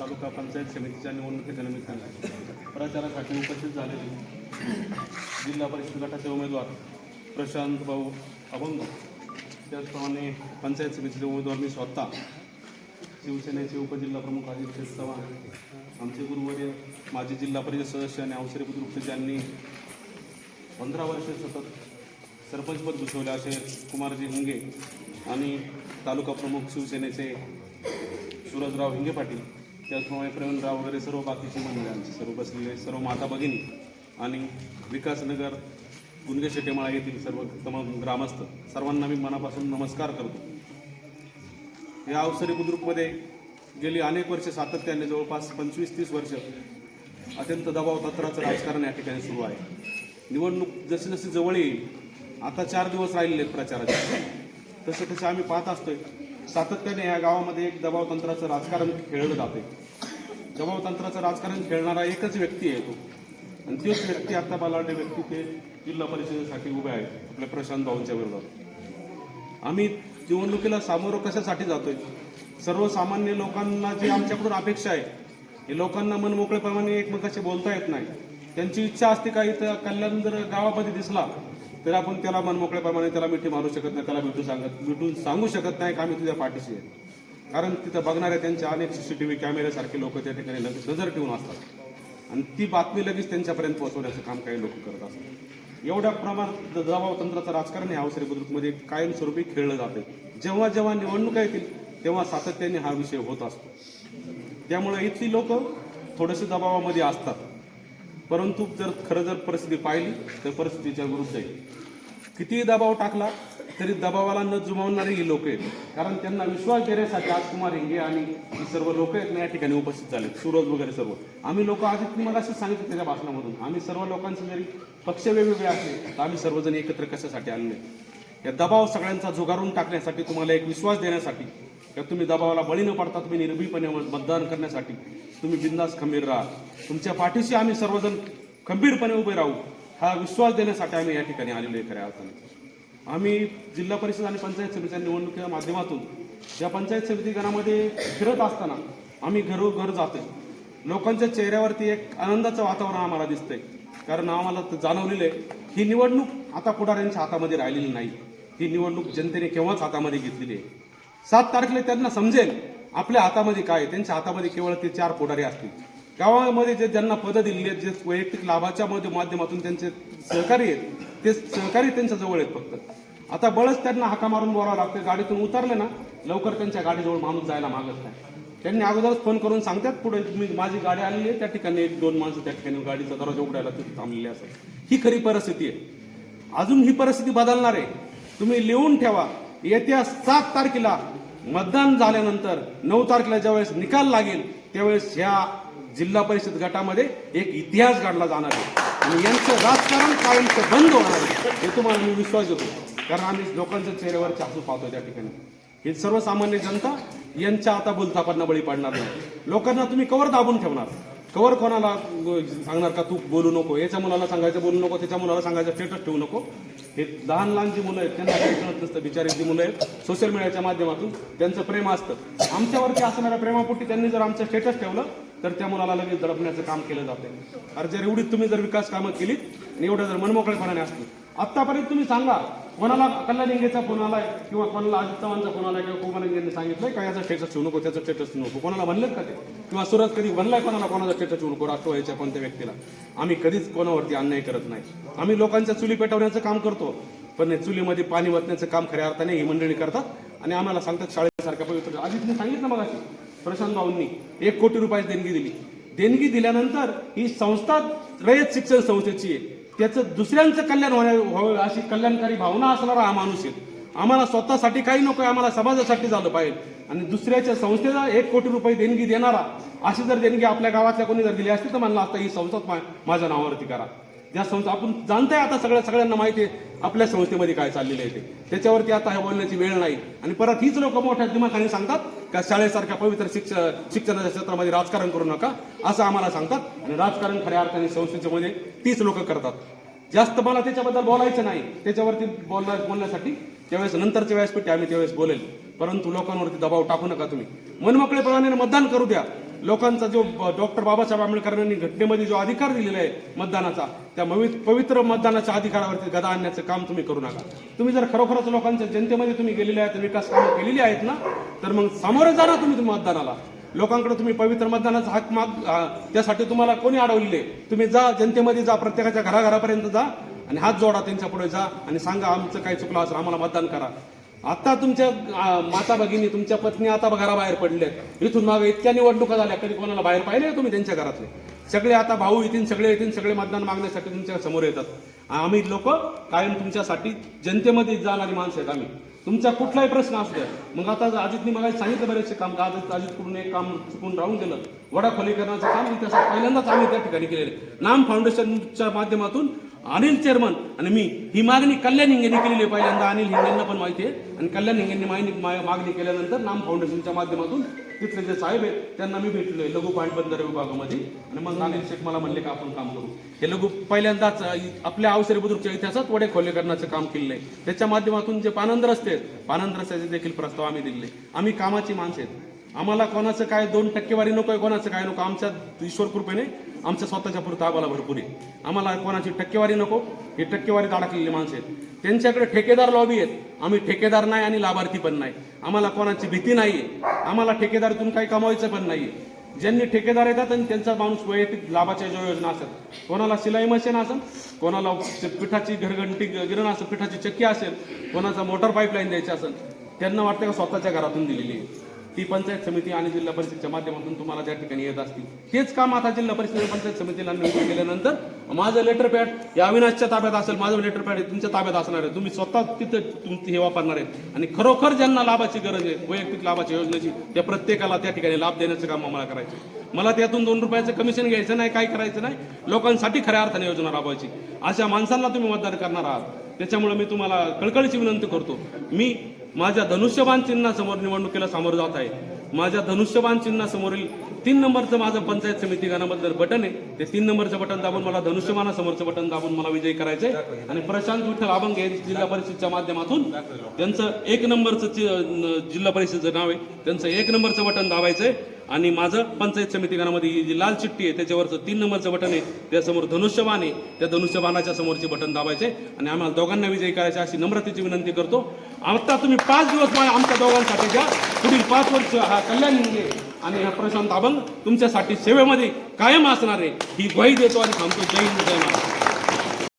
तालुका पंचायत समितीच्या निवडणुकीच्या निमित्ताने प्रचारासाठी उपस्थित झालेले जिल्हा परिषद गटाचे उमेदवार प्रशांत भाऊ अभंग. त्याचप्रमाणे पंचायत समितीचे उमेदवार मी स्वतः. शिवसेनेचे उपजिल्हा प्रमुख आदित्य चव्हाण. आमचे गुरुवर्य माजी जिल्हा परिषद सदस्य आणि अवसरे बुद्रुक्त ज्यांनी पंधरा वर्षे सतत सरपंचपद भूषवले असे कुमारजी हिंगे आणि तालुका प्रमुख शिवसेनेचे सूरजराव हिंगे पाटील. त्याचप्रमाणे प्रवीणराव वगैरे सर्व बाकीचे मंडळी सर्व बसलेले सर्व माता भगिनी आणि विकासनगर गुणगे शेटेमाळा येथील सर्व तमाम ग्रामस्थ सर्वांना मी मनापासून नमस्कार करतो. या अवसरी बुद्रुकमध्ये गेली अनेक वर्षे सातत्याने जवळपास पंचवीस तीस वर्ष अत्यंत दबाव तत्राचं राजकारण या ठिकाणी सुरू आहे. निवडणूक जशी जशी जवळ येईल आता चार दिवस राहिलेले आहेत प्रचाराचे. तसे तसे आम्ही पाहत असतोय. सातत्याने या गावामध्ये एक दबाव तंत्राचं राजकारण खेळलं जाते. दबाव तंत्राचं राजकारण खेळणारा एकच व्यक्ती आहे तो. आणि तोच व्यक्ती आता बालाडे व्यक्ती ते जिल्हा परिषदेसाठी उभे आहेत आपल्या प्रशांत भाऊंच्या विरोधात. आम्ही निवडणुकीला सामोरं कशासाठी जातोय? सर्वसामान्य लोकांना जी आमच्याकडून अपेक्षा आहे हे लोकांना मनमोकळेप्रमाणे एकमेकाशी बोलता येत नाही. त्यांची इच्छा असते का इथं कल्याण जर गावामध्ये दिसला तर आपण त्याला मनमोकळेप्रमाणे त्याला मिठी मारू शकत नाही त्याला मिठू सांगत भेटून सांगू शकत नाही का आम्ही तुझ्या पाठीशी आहे? कारण तिथं बघणाऱ्या त्यांचे अनेक सी सी टी व्ही कॅमेऱ्यासारखे लोक त्या ठिकाणी लगेच नजर ठेवून असतात. आणि ती बातमी लगेच त्यांच्यापर्यंत पोहोचवण्याचं काम काही लोक करत असतात. एवढ्या प्रमाणात दबाव तंत्राचं राजकारण हे अवसरी बुद्रुकमध्ये कायमस्वरूपी खेळलं जाते जेव्हा जेव्हा निवडणुका येतील तेव्हा सातत्याने हा विषय होत असतो. त्यामुळे इथली लोक थोडेसे दबावामध्ये असतात. परंतु जर खरं जर परिस्थिती पाहिली तर परिस्थितीच्या विरुद्ध आहे. कितीही दबाव टाकला तरी दबावाला न जुमावणारी ही लोक आहेत. कारण त्यांना विश्वास देण्यासाठी आज कुमार हिंगे आणि ही सर्व लोक आहेत ना या ठिकाणी उपस्थित झाले सूरज वगैरे सर्व. आम्ही लोक आधी तुम्हाला असं सांगितलं त्याच्या भाषणामधून. आम्ही सर्व लोकांचे जरी पक्ष वेगवेगळे असले तर आम्ही सर्वजण एकत्र कशासाठी आलेले या दबाव सगळ्यांचा झुगारून टाकण्यासाठी तुम्हाला एक विश्वास देण्यासाठी का तुम्ही दबावाला बळी न पडता तुम्ही निर्भीपणे मतदान करण्यासाठी तुम्ही बिंदास खंबीर राहा. तुमच्या पाठीशी आम्ही सर्वजण खंबीरपणे उभे राहू. हा विश्वास देण्यासाठी आम्ही या ठिकाणी आलेलो आहे खऱ्या अर्थाने. आम्ही जिल्हा परिषद आणि पंचायत समितीच्या निवडणुकीच्या माध्यमातून या पंचायत समिती घरामध्ये फिरत असताना आम्ही घरोघर जातोय. लोकांच्या चेहऱ्यावरती एक आनंदाचं वातावरण आम्हाला दिसतंय. कारण आम्हाला जाणवलेलं आहे ही निवडणूक आता पुढाऱ्यांच्या हातामध्ये राहिलेली नाही. ही निवडणूक जनतेने केव्हाच हातामध्ये घेतलेली आहे. सात तारखेला त्यांना समजेल आपल्या हातामध्ये काय त्यांच्या हातामध्ये केवळ ते चार पुढारी असतील. गावामध्ये जे ज्यांना पदं दिलेली आहेत जे वैयक्तिक लाभाच्या मध्ये माध्यमातून त्यांचे सहकारी आहेत ते सहकारी त्यांच्या जवळ आहेत फक्त. आता बळच त्यांना हाका मारून बोलावं लागतं गाडीतून उतरले ना लवकर त्यांच्या गाडीजवळ माणूस जायला मागत नाही. त्यांनी अगोदरच फोन करून सांगतात पुढे मी माझी गाडी आलेली आहे त्या ठिकाणी एक दोन माणसं त्या ठिकाणी गाडीचा दरवाजा उघडायला तिथे थांबलेली असतात. ही खरी परिस्थिती आहे. अजून ही परिस्थिती बदलणार आहे. तुम्ही लिहून ठेवा. येत्या सात तारखेला मतदान झाल्यानंतर नऊ तारखेला ज्यावेळेस निकाल लागेल त्यावेळेस ह्या जिल्हा परिषद गटामध्ये एक इतिहास घडला जाणार आहे. आणि यांचं राजकारण कायमचं बंद होणार आहे हे तुम्हाला मी विश्वास देतो. कारण आम्ही लोकांच्या चेहऱ्यावर चासू पाहतो त्या ठिकाणी. हे सर्वसामान्य जनता यांच्या आता बोलतापांना बळी पडणार नाही. लोकांना तुम्ही कवर दाबून ठेवणार. कवर कोणाला सांगणार का तू बोलू नको? याच्या मुलाला सांगायचं बोलू नको. त्याच्या मुलाला सांगायचं स्टेटस ठेवू नको. हे लहान लहान जी मुलं आहेत त्यांना काही कळत नसतं. बिचारी जी मुलं आहेत सोशल मीडियाच्या माध्यमातून त्यांचं प्रेम असतं. आमच्यावरती असणाऱ्या प्रेमापोटी त्यांनी जर आमचं स्टेटस ठेवलं तर त्या मुलाला लगेच दडपण्याचं काम केलं जातं अरे जर एवढी तुम्ही जर विकास कामं केली आणि एवढं जर मनमोकळेपणाने असतील आत्तापर्यंत तुम्ही सांगा कोणाला कल्याणिंगेचा फोन आलाय किंवा कोणाला अजित चव्हाणचा फोन आलाय किंवा कुमार सांगितलं सांगितलंय का याचा स्टेटस ठेवू नको त्याचा स्टेटस ठेवू नको. कोणाला बनलेत का ते? किंवा सुरत कधी बनलाय कोणाला कोणाचा स्टेटस ठेवू नको? राष्ट्रवादीच्या कोणत्या व्यक्तीला? आम्ही कधीच कोणावरती अन्याय करत नाही. आम्ही लोकांच्या चुली पेटवण्याचं काम करतो पण चुलीमध्ये पाणी वतण्याचं काम खऱ्या अर्थाने ही मंडळी करतात आणि आम्हाला सांगतात शाळेसारख्या पवित्र अजितने सांगितलं मग प्रशांत भाऊंनी एक कोटी रुपयाची देणगी दिली. देणगी दिल्यानंतर ही संस्था रयत शिक्षण संस्थेची आहे. त्याचं दुसऱ्यांचं कल्याण होण्या व्हावं अशी कल्याणकारी भावना असणारा हा माणूस आहे. आम्हाला स्वतःसाठी काही नको आम्हाला समाजासाठी झालं पाहिजे. आणि दुसऱ्याच्या संस्थेला एक कोटी रुपये देणगी देणारा अशी जर देणगी आपल्या गावातल्या कोणी जर दिली असती तर म्हणलं असतं ही संस्थाच माझ्या नावावरती करा. ज्या संस्था आपण जाणताय आता सगळ्या सगळ्यांना माहिती आहे आपल्या संस्थेमध्ये काय चाललेलं आहे ते. त्याच्यावरती आता हे बोलण्याची वेळ नाही. आणि परत हीच लोक मोठ्या दिमाखाने सांगतात का शाळेसारख्या पवित्र शिक्ष शिक्षणाच्या क्षेत्रामध्ये राजकारण करू नका असं आम्हाला सांगतात. आणि राजकारण खऱ्या अर्थाने संस्थेच्या मध्ये म्हणजे तीच लोक करतात. जास्त मला त्याच्याबद्दल बोलायचं नाही. त्याच्यावरती बोलण्या बोलण्यासाठी त्यावेळेस नंतरच्या व्यासपीठी आम्ही त्यावेळेस बोलेल. परंतु लोकांवरती दबाव टाकू नका तुम्ही. मनमोकळेपणाने मतदान करू द्या. लोकांचा जो डॉक्टर बाबासाहेब आंबेडकरांनी घटनेमध्ये जो अधिकार दिलेला आहे मतदानाचा त्या पवित्र मतदानाच्या अधिकारावरती गदा आणण्याचं काम तुम्ही करू नका. तुम्ही जर खरोखरच लोकांच्या जनतेमध्ये तुम्ही गेलेले आहेत विकास कामं केलेली आहेत ना तर मग सामोरे जाणार तुम्ही मतदानाला. लोकांकडे तुम्ही पवित्र मतदानाचा हक माग त्यासाठी तुम्हाला कोणी अडवलेले तुम्ही जा जनतेमध्ये जा प्रत्येकाच्या घराघरापर्यंत जा आणि हात जोडा त्यांच्या पुढे जा आणि सांगा आमचं काय चुकलं असं आम्हाला मतदान करा. आता तुमच्या माता भगिनी तुमच्या पत्नी आता घराबाहेर पडल्यात इथून मागे इतक्या निवडणुका झाल्या कधी कोणाला बाहेर पाहिले तुम्ही त्यांच्या घरातले? सगळे आता भाऊ येतील सगळे येतील सगळे मतदान मागण्यासाठी तुमच्यासमोर येतात. आम्ही लोक कायम तुमच्यासाठी जनतेमध्ये जाणारी माणसं आहेत आम्ही. तुमचा कुठलाही प्रश्न असू द्या. मग आता अजितनी मला सांगितलं बरेचसे काम का अजित अजितकडून एक काम चुकून राहून गेलं? वडा खोलीकरणाचं काम इतिहासात पहिल्यांदाच आम्ही त्या ठिकाणी केलेलं नाम फाउंडेशनच्या माध्यमातून अनिल चेअरमन. आणि मी. ही मागणी कल्याण हिंगेने केलेली आहे. पहिल्यांदा अनिल हिंगेंना पण माहिती आहे. आणि कल्याण हिंगेंनी मागणी मागणी केल्यानंतर नाम फाउंडेशनच्या माध्यमातून तिथले जे साहेब आहेत त्यांना मी भेटलोय. लघु पाणी बंदर विभागामध्ये. आणि मग अनिल शेख मला म्हणले का आपण काम करू? हे लघु पहिल्यांदाच आपल्या अवसरी बुद्रुकच्या इतिहासात वडे खोलेकरणाचं काम केलेलं आहे. त्याच्या माध्यमातून जे पानंद रस्ते आहेत पानंद रस्त्याचे देखील प्रस्ताव आम्ही दिले आम्ही कामाची माणसं आहेत. आम्हाला कोणाचं काय दोन टक्केवारी नको आहे कोणाचं काय नको आमच्या ईश्वर कृपेने आमच्या स्वतःच्या पुरतं आम्हाला भरपूर आहे. आम्हाला कोणाची टक्केवारी नको हे टक्केवारीत अडकलेली माणसं आहेत. त्यांच्याकडे ठेकेदार लॉबी आहेत. आम्ही ठेकेदार नाही आणि लाभार्थी पण नाही. आम्हाला कोणाची भीती नाही आहे. आम्हाला ठेकेदारीतून काही कमवायचं पण नाही ज्यांनी ठेकेदार येतात आणि त्यांचा माणूस वैयक्तिक लाभाच्या ज्या योजना असतात. कोणाला सिलाई मशीन असेल कोणाला पिठाची घरघंटी गिरण असेल पिठाची चक्की असेल कोणाचा मोटर पाईपलाईन द्यायची असेल त्यांना वाटतं का स्वतःच्या घरातून दिलेली आहे. ती पंचायत समिती आणि जिल्हा परिषदच्या माध्यमातून तुम्हाला त्या ठिकाणी येत असतील. तेच काम आता जिल्हा परिषद पंचायत समितीला नियुक्त केल्यानंतर माझं लेटर पॅड या अविनाशच्या ताब्यात असेल माझं लेटर पॅड तुमच्या ताब्यात असणार आहे. तुम्ही स्वतः तिथं तुमची हे वापरणार आहे आणि खरोखर ज्यांना लाभाची गरज आहे वैयक्तिक लाभाच्या योजनेची त्या प्रत्येकाला त्या ठिकाणी लाभ देण्याचं काम आम्हाला करायचं मला त्यातून दोन रुपयाचं कमिशन घ्यायचं नाही काय करायचं नाही. लोकांसाठी खऱ्या अर्थाने योजना राबवायची. अशा माणसांना तुम्ही मतदान करणार आहात. त्याच्यामुळे मी तुम्हाला कळकळीची विनंती करतो. मी माझ्या धनुष्यबाण चिन्हासमोर निवडणुकीला सामोरं जात आहे. माझ्या धनुष्यबाण चिन्हासमोरील तीन नंबरचं माझं पंचायत समिती गाण्याबद्दल बटन आहे. ते तीन नंबरचं बटन दाबून मला धनुष्यबाणासमोरचं बटन दाबून मला विजयी करायचंय आणि प्रशांत विठ्ठल आबंग हे जिल्हा परिषदच्या माध्यमातून त्यांचं एक नंबरचं जिल्हा परिषदचं नाव आहे. त्यांचं एक नंबरचं बटन दाबायचंय आणि माझं पंचायत समिती गणामध्ये ही जी लाल चिठ्ठी आहे त्याच्यावरचं तीन नंबरचं बटन आहे त्यासमोर धनुष्यबाण आहे त्या धनुष्यबाणाच्या समोरचे बटन दाबायचे आणि आम्हाला दोघांना विजयी करायचे अशी नम्रतेची विनंती करतो. आता तुम्ही पाच दिवस आमच्या दोघांसाठी द्या पुढील पाच वर्ष हा कल्याण हिंगे आणि हा प्रशांत आबंग तुमच्यासाठी सेवेमध्ये कायम असणार आहे. ही ग्वाही देतो आणि थांबतो. जय हिंद जय महाराज